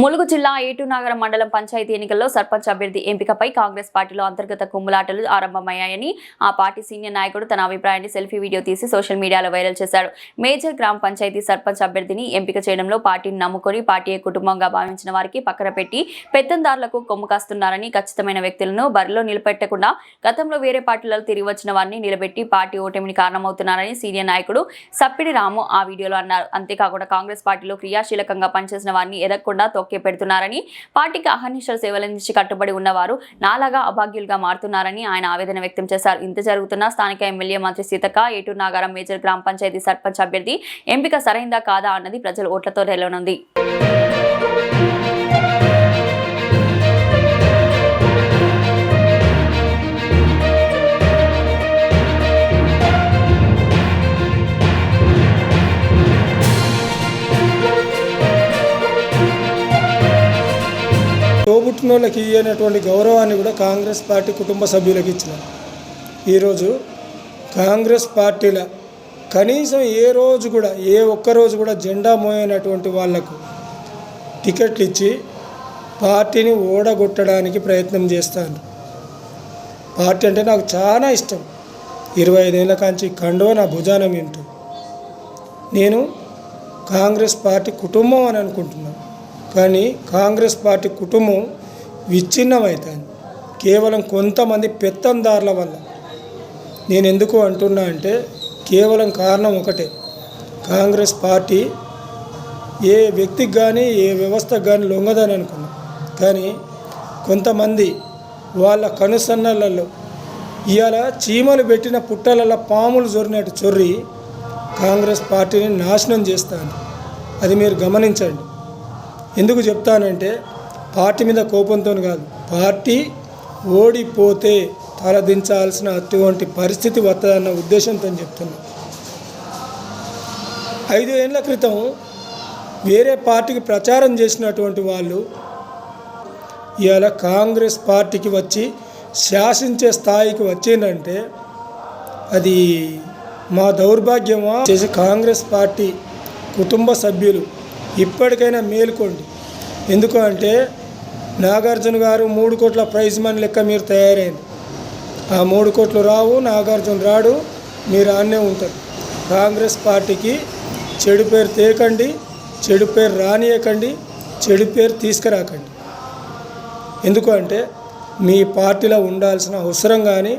ములుగు జిల్లా ఏటునాగరం మండలం పంచాయతీ ఎన్నికల్లో సర్పంచ్ అభ్యర్థి ఎంపికపై కాంగ్రెస్ పార్టీలో అంతర్గత కుమ్ములాటలు ఆరంభమయ్యాయని ఆ పార్టీ సీనియర్ నాయకుడు తన అభిప్రాయాన్ని సెల్ఫీ వీడియో తీసి సోషల్ మీడియాలో వైరల్ చేశాడు. మేజర్ గ్రామ పంచాయతీ సర్పంచ్ అభ్యర్థిని ఎంపిక చేయడంలో పార్టీని నమ్ముకొని పార్టీ కుటుంబంగా భావించిన వారికి పక్కన పెట్టి పెత్తందారులకు కొమ్ము కాస్తున్నారని ఖచ్చితమైన వ్యక్తులను బరిలో నిలబెట్టకుండా గతంలో వేరే పార్టీలలో తిరిగి వచ్చిన వారిని నిలబెట్టి పార్టీ ఓటమిని కారణమవుతున్నారని సీనియర్ నాయకుడు సప్పిడి రాము ఆ వీడియోలో అన్నారు. అంతేకాకుండా కాంగ్రెస్ పార్టీలో క్రియాశీలకంగా పనిచేసిన వారిని ఎదగకుండా తొక్క పెడుతున్నారని పార్టీకి అహర్నిశలు సేవలందించి కట్టుబడి ఉన్నవారు నాలాగా అభాగ్యులుగా మారుతున్నారని ఆయన ఆవేదన వ్యక్తం చేశారు. ఇంత జరుగుతున్న స్థానిక ఎమ్మెల్యే మంత్రి సీతక్క ఏటూరు నాగారం మేజర్ గ్రామ పంచాయతీ సర్పంచ్ అభ్యర్థి ఎంపిక సరైందా కాదా అన్నది ప్రజల ఓట్లతో తెలవనుంది పుట్టినోళ్ళకి ఇయ్యనటువంటి గౌరవాన్ని కూడా కాంగ్రెస్ పార్టీ కుటుంబ సభ్యులకు ఇచ్చిన ఈరోజు కాంగ్రెస్ పార్టీల కనీసం ఏ రోజు కూడా ఏ ఒక్క రోజు కూడా జెండా మోయనటువంటి వాళ్ళకు టికెట్లు ఇచ్చి పార్టీని ఓడగొట్టడానికి ప్రయత్నం చేస్తాను. పార్టీ అంటే నాకు చాలా ఇష్టం. ఇరవై ఐదేళ్ళ కాంచి కండువ నా భుజానం వింటూ నేను కాంగ్రెస్ పార్టీ కుటుంబం అని అనుకుంటున్నాను. కానీ కాంగ్రెస్ పార్టీ కుటుంబం విచ్ఛిన్నమవుతుంది కేవలం కొంతమంది పెత్తందారుల వల్ల. నేను ఎందుకు అంటున్నా అంటే కేవలం కారణం ఒకటే. కాంగ్రెస్ పార్టీ ఏ వ్యక్తికి కానీ ఏ వ్యవస్థకు కానీ లొంగదని అనుకున్నా. కానీ కొంతమంది వాళ్ళ కనుసన్నలలో ఇవాళ చీమలు పెట్టిన పుట్టలలో పాములు జొరినట్టు చొర్రి కాంగ్రెస్ పార్టీని నాశనం చేస్తాను. అది మీరు గమనించండి. ఎందుకు చెప్తానంటే పార్టీ మీద కోపంతో కాదు. పార్టీ ఓడిపోతే తలదించాల్సిన అటువంటి పరిస్థితి వస్తుందన్న ఉద్దేశంతో చెప్తున్నా. ఐదు ఏళ్ళ క్రితం వేరే పార్టీకి ప్రచారం చేసినటువంటి వాళ్ళు ఇవాళ కాంగ్రెస్ పార్టీకి వచ్చి శాసించే స్థాయికి వచ్చిందంటే అది మా దౌర్భాగ్యమా? చేసి కాంగ్రెస్ పార్టీ కుటుంబ సభ్యులు ఇప్పటికైనా మేలుకోండి. ఎందుకంటే నాగార్జున గారు మూడు కోట్ల ప్రైజ్ మనీ లెక్క మీరు తయారైంది. ఆ మూడు కోట్లు రావు నాగార్జున రాడు మీరు ఆన్నే ఉంటారు. కాంగ్రెస్ పార్టీకి చెడు పేరు తేకండి చెడు పేరు రానియకండి చెడు పేరు తీసుకురాకండి. ఎందుకు అంటే మీ పార్టీలో ఉండాల్సిన అవసరం కానీ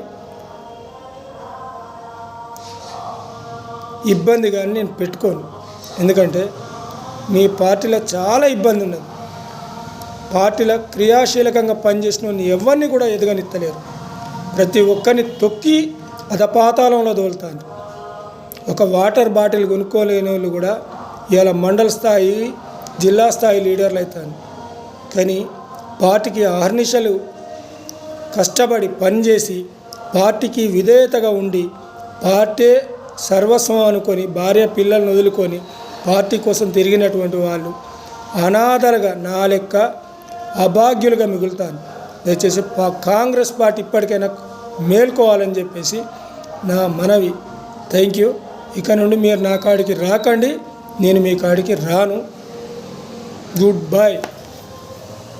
ఇబ్బంది కానీ నేను పెట్టుకోను. ఎందుకంటే మీ పార్టీలో చాలా ఇబ్బంది ఉన్నది. పార్టీల క్రియాశీలకంగా పనిచేసిన వాడిని ఎవరిని కూడా ఎదగనిత్తలేరు ప్రతి ఒక్కరిని తొక్కి అధపాతాలంలో దోలుతాను ఒక వాటర్ బాటిల్ కొనుక్కోలేని వాళ్ళు కూడా ఇవాళ మండల స్థాయి జిల్లా స్థాయి లీడర్లు అవుతాను కానీ పార్టీకి అహర్నిశలు కష్టపడి పనిచేసి పార్టీకి విధేయతగా ఉండి పార్టీ సర్వస్వం అనుకొని భార్య పిల్లల్ని వదులుకొని పార్టీ కోసం తిరిగినటువంటి వాళ్ళు అనాథలుగా నా లెక్క అభాగ్యులుగా మిగులుతాను. దయచేసి పా- కాంగ్రెస్ పార్టీ ఇప్పటికైనా మేల్కోవాలని చెప్పేసి నా మనవి. Thank you. ఇక నుండి మీరు నా కాడికి రాకండి. నేను మీ కాడికి రాను. Good bye